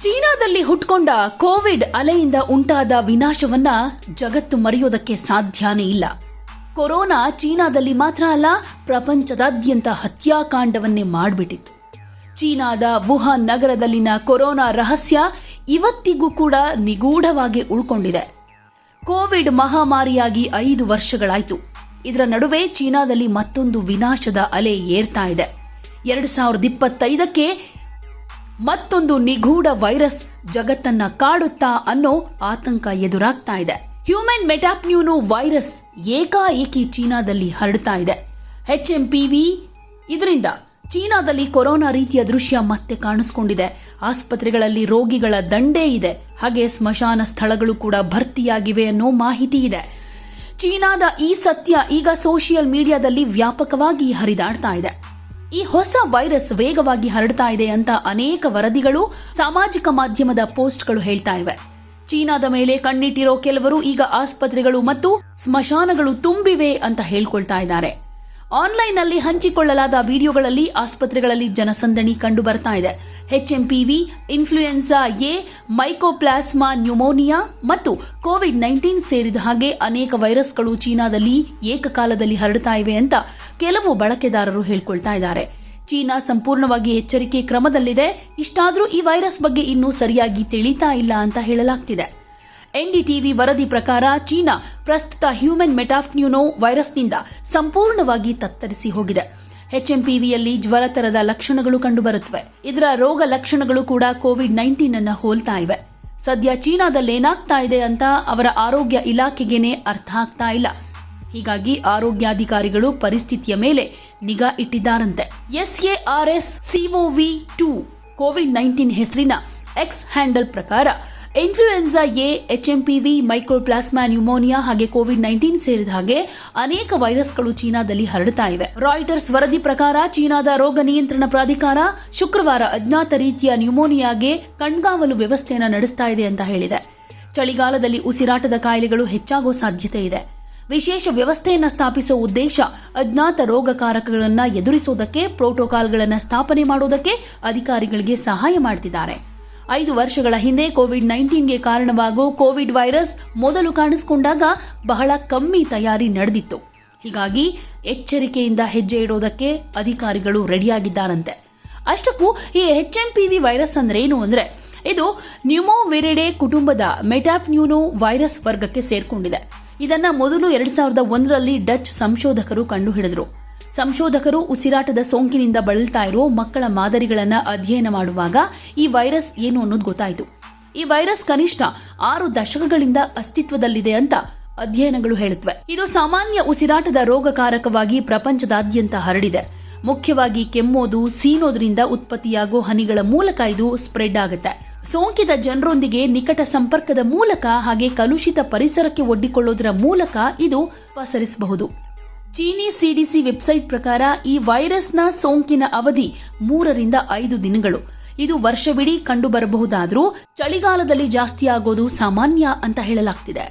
ಚೀನಾದಲ್ಲಿ ಹುಟ್ಕೊಂಡ ಕೋವಿಡ್ ಅಲೆಯಿಂದ ಉಂಟಾದ ವಿನಾಶವನ್ನ ಜಗತ್ತು ಮರೆಯೋದಕ್ಕೆ ಸಾಧ್ಯನೇ ಇಲ್ಲ. ಕೊರೋನಾ ಚೀನಾದಲ್ಲಿ ಮಾತ್ರ ಅಲ್ಲ, ಪ್ರಪಂಚದಾದ್ಯಂತ ಹತ್ಯಾಕಾಂಡವನ್ನೇ ಮಾಡಿಬಿಟ್ಟಿತ್ತು. ಚೀನಾದ ವುಹಾನ್ ನಗರದಲ್ಲಿನ ಕೊರೋನಾ ರಹಸ್ಯ ಇವತ್ತಿಗೂ ಕೂಡ ನಿಗೂಢವಾಗಿ ಉಳ್ಕೊಂಡಿದೆ. ಕೋವಿಡ್ ಮಹಾಮಾರಿಯಾಗಿ ಐದು ವರ್ಷಗಳಾಯಿತು. ಇದರ ನಡುವೆ ಚೀನಾದಲ್ಲಿ ಮತ್ತೊಂದು ವಿನಾಶದ ಅಲೆ ಏರ್ತಾ ಇದೆ. ಎರಡು ಸಾವಿರದ ಇಪ್ಪತ್ತೈದಕ್ಕೆ ಮತ್ತೊಂದು ನಿಗೂಢ ವೈರಸ್ ಜಗತ್ತನ್ನ ಕಾಡುತ್ತಾ ಅನ್ನೋ ಆತಂಕ ಎದುರಾಗ್ತಾ ಇದೆ. ಹ್ಯೂಮನ್ ಮೆಟಾಪ್ನ್ಯೂನೋ ವೈರಸ್ ಏಕಾಏಕಿ ಚೀನಾದಲ್ಲಿ ಹರಡ್ತಾ ಇದೆ. ಎಚ್ ಎಂ ಪಿ ವಿ ಇದರಿಂದ ಚೀನಾದಲ್ಲಿ ಕೊರೋನಾ ರೀತಿಯ ದೃಶ್ಯ ಮತ್ತೆ ಕಾಣಿಸ್ಕೊಂಡಿದೆ. ಆಸ್ಪತ್ರೆಗಳಲ್ಲಿ ರೋಗಿಗಳ ದಂಡೇ ಇದೆ. ಹಾಗೆ ಸ್ಮಶಾನ ಸ್ಥಳಗಳು ಕೂಡ ಭರ್ತಿಯಾಗಿವೆ ಅನ್ನೋ ಮಾಹಿತಿ ಇದೆ. ಚೀನಾದ ಈ ಸತ್ಯ ಈಗ ಸೋಷಿಯಲ್ ಮೀಡಿಯಾದಲ್ಲಿ ವ್ಯಾಪಕವಾಗಿ ಹರಿದಾಡ್ತಾ ಇದೆ. ಈ ಹೊಸ ವೈರಸ್ ವೇಗವಾಗಿ ಹರಡ್ತಾ ಇದೆ ಅಂತ ಅನೇಕ ವರದಿಗಳು ಸಾಮಾಜಿಕ ಮಾಧ್ಯಮದ ಪೋಸ್ಟ್ಗಳು ಹೇಳ್ತಾ ಇವೆ. ಚೀನಾದ ಮೇಲೆ ಕಣ್ಣಿಟ್ಟಿರೋ ಕೆಲವರು ಈಗ ಆಸ್ಪತ್ರೆಗಳು ಮತ್ತು ಸ್ಮಶಾನಗಳು ತುಂಬಿವೆ ಅಂತ ಹೇಳ್ಕೊಳ್ತಾ ಇದ್ದಾರೆ. ಆನ್ಲೈನ್ನಲ್ಲಿ ಹಂಚಿಕೊಳ್ಳಲಾದ ವಿಡಿಯೋಗಳಲ್ಲಿ ಆಸ್ಪತ್ರೆಗಳಲ್ಲಿ ಜನಸಂದಣಿ ಕಂಡು ಬರ್ತಾ ಇದೆ HMPV influenza A mycoplasma pneumonia ಮತ್ತು ಕೋವಿಡ್ ನೈನ್ಟೀನ್ ಸೇರಿದ ಹಾಗೆ ಅನೇಕ ವೈರಸ್ಗಳು ಚೀನಾದಲ್ಲಿ ಏಕಕಾಲದಲ್ಲಿ ಹರಡ್ತಾ ಇವೆ ಅಂತ ಕೆಲವು ಬಳಕೆದಾರರು ಹೇಳ್ಕೊಳ್ತಾ ಇದ್ದಾರೆ. ಚೀನಾ ಸಂಪೂರ್ಣವಾಗಿ ಎಚ್ಚರಿಕೆ ಕ್ರಮದಲ್ಲಿದೆ. ಇಷ್ಟಾದರೂ ಈ ವೈರಸ್ ಬಗ್ಗೆ ಇನ್ನೂ ಸರಿಯಾಗಿ ತಿಳಿತಾ ಇಲ್ಲ ಅಂತ ಹೇಳಲಾಗ್ತಿದೆ. ಎನ್ಡಿಟಿವಿ ವರದಿ ಪ್ರಕಾರ ಚೀನಾ ಪ್ರಸ್ತುತ ಹ್ಯೂಮನ್ ಮೆಟಾಫ್ನ್ಯೂನೋ ವೈರಸ್ನಿಂದ ಸಂಪೂರ್ಣವಾಗಿ ತತ್ತರಿಸಿ ಹೋಗಿದೆ. ಎಚ್ಎಂಪಿವಿಯಲ್ಲಿ ಜ್ವರ ತರದ ಲಕ್ಷಣಗಳು ಕಂಡುಬರುತ್ತವೆ. ಇದರ ರೋಗ ಲಕ್ಷಣಗಳು ಕೂಡ ಕೋವಿಡ್ ನೈನ್ಟೀನ್ ಅನ್ನು ಹೋಲ್ತಾ ಇವೆ. ಸದ್ಯ ಚೀನಾದಲ್ಲೇನಾಗ್ತಾ ಇದೆ ಅಂತ ಅವರ ಆರೋಗ್ಯ ಇಲಾಖೆಗೇನೆ ಅರ್ಥ ಆಗ್ತಾ ಇಲ್ಲ. ಹೀಗಾಗಿ ಆರೋಗ್ಯಾಧಿಕಾರಿಗಳು ಪರಿಸ್ಥಿತಿಯ ಮೇಲೆ ನಿಗಾ ಇಟ್ಟಿದ್ದಾರಂತೆ. SARS CoV two COVID nineteen ಹೆಸರಿನ ಎಕ್ಸ್ ಹ್ಯಾಂಡಲ್ ಪ್ರಕಾರ influenza, A HMPV microplasma, pneumonia ಹಾಗೆ ಕೋವಿಡ್ ನೈನ್ಟೀನ್ ಸೇರಿದ ಹಾಗೆ ಅನೇಕ ವೈರಸ್ಗಳು ಚೀನಾದಲ್ಲಿ ಹರಡ್ತಾ ಇವೆ. ರಾಯ್ಟರ್ಸ್ ವರದಿ ಪ್ರಕಾರ ಚೀನಾದ ರೋಗ ನಿಯಂತ್ರಣ ಪ್ರಾಧಿಕಾರ ಶುಕ್ರವಾರ ಅಜ್ಞಾತ ರೀತಿಯ ನ್ಯೂಮೋನಿಯಾಗೆ ಕಣ್ಗಾವಲು ವ್ಯವಸ್ಥೆಯನ್ನು ನಡೆಸ್ತಾ ಇದೆ ಅಂತ ಹೇಳಿದೆ. ಚಳಿಗಾಲದಲ್ಲಿ ಉಸಿರಾಟದ ಕಾಯಿಲೆಗಳು ಹೆಚ್ಚಾಗೋ ಸಾಧ್ಯತೆ ಇದೆ. ವಿಶೇಷ ವ್ಯವಸ್ಥೆಯನ್ನು ಸ್ಥಾಪಿಸುವ ಉದ್ದೇಶ ಅಜ್ಞಾತ ರೋಗಕಾರಕಗಳನ್ನು ಎದುರಿಸುವುದಕ್ಕೆ ಪ್ರೋಟೋಕಾಲ್ಗಳನ್ನು ಸ್ಥಾಪನೆ ಮಾಡುವುದಕ್ಕೆ ಅಧಿಕಾರಿಗಳಿಗೆ ಸಹಾಯ ಮಾಡ್ತಿದ್ದಾರೆ. ಐದು ವರ್ಷಗಳ ಹಿಂದೆ ಕೋವಿಡ್ ನೈನ್ಟೀನ್ಗೆ ಕಾರಣವಾಗೋ ಕೋವಿಡ್ ವೈರಸ್ ಮೊದಲು ಕಾಣಿಸಿಕೊಂಡಾಗ ಬಹಳ ಕಮ್ಮಿ ತಯಾರಿ ನಡೆದಿತ್ತು. ಹೀಗಾಗಿ ಎಚ್ಚರಿಕೆಯಿಂದ ಹೆಜ್ಜೆ ಇಡೋದಕ್ಕೆ ಅಧಿಕಾರಿಗಳು ರೆಡಿಯಾಗಿದ್ದಾರಂತೆ. ಅಷ್ಟಕ್ಕೂ ಈ H M P V virus ಅಂದ್ರೆ ಏನು ಅಂದ್ರೆ, ಇದು ನ್ಯೂಮೋವಿರಿಡೆ ಕುಟುಂಬದ ಮೆಟಾಪ್ನ್ಯೂನೋ ವೈರಸ್ ವರ್ಗಕ್ಕೆ ಸೇರ್ಕೊಂಡಿದೆ. ಇದನ್ನ ಮೊದಲು ಎರಡ್ ಸಾವಿರದ ಒಂದರಲ್ಲಿ ಡಚ್ ಸಂಶೋಧಕರು ಕಂಡುಹಿಡಿದರು. ಸಂಶೋಧಕರು ಉಸಿರಾಟದ ಸೋಂಕಿನಿಂದ ಬಳಲ್ತಾ ಇರೋ ಮಕ್ಕಳ ಮಾದರಿಗಳನ್ನು ಅಧ್ಯಯನ ಮಾಡುವಾಗ ಈ ವೈರಸ್ ಏನು ಅನ್ನೋದು ಗೊತ್ತಾಯಿತು. ಈ ವೈರಸ್ ಕನಿಷ್ಠ ಆರು ದಶಕಗಳಿಂದ ಅಸ್ತಿತ್ವದಲ್ಲಿದೆ ಅಂತ ಅಧ್ಯಯನಗಳು ಹೇಳುತ್ತವೆ. ಇದು ಸಾಮಾನ್ಯ ಉಸಿರಾಟದ ರೋಗಕಾರಕವಾಗಿ ಪ್ರಪಂಚದಾದ್ಯಂತ ಹರಡಿದೆ. ಮುಖ್ಯವಾಗಿ ಕೆಮ್ಮೋದು, ಸೀನೋದ್ರಿಂದ ಉತ್ಪತ್ತಿಯಾಗೋ ಹನಿಗಳ ಮೂಲಕ ಇದು ಸ್ಪ್ರೆಡ್ ಆಗುತ್ತೆ. ಸೋಂಕಿತ ಜನರೊಂದಿಗೆ ನಿಕಟ ಸಂಪರ್ಕದ ಮೂಲಕ ಹಾಗೆ ಕಲುಷಿತ ಪರಿಸರಕ್ಕೆ ಒಡ್ಡಿಕೊಳ್ಳೋದರ ಮೂಲಕ ಇದು ಪಸರಿಸಬಹುದು. ಚೀನಿ ಸಿಡಿಸಿ ವೆಬ್ಸೈಟ್ ಪ್ರಕಾರ ಈ ವೈರಸ್ನ ಸೋಂಕಿನ ಅವಧಿ ಮೂರರಿಂದ ಐದು ದಿನಗಳು. ಇದು ವರ್ಷವಿಡೀ ಕಂಡುಬರಬಹುದಾದರೂ ಚಳಿಗಾಲದಲ್ಲಿ ಜಾಸ್ತಿ ಆಗೋದು ಸಾಮಾನ್ಯ ಅಂತ ಹೇಳಲಾಗ್ತಿದೆ.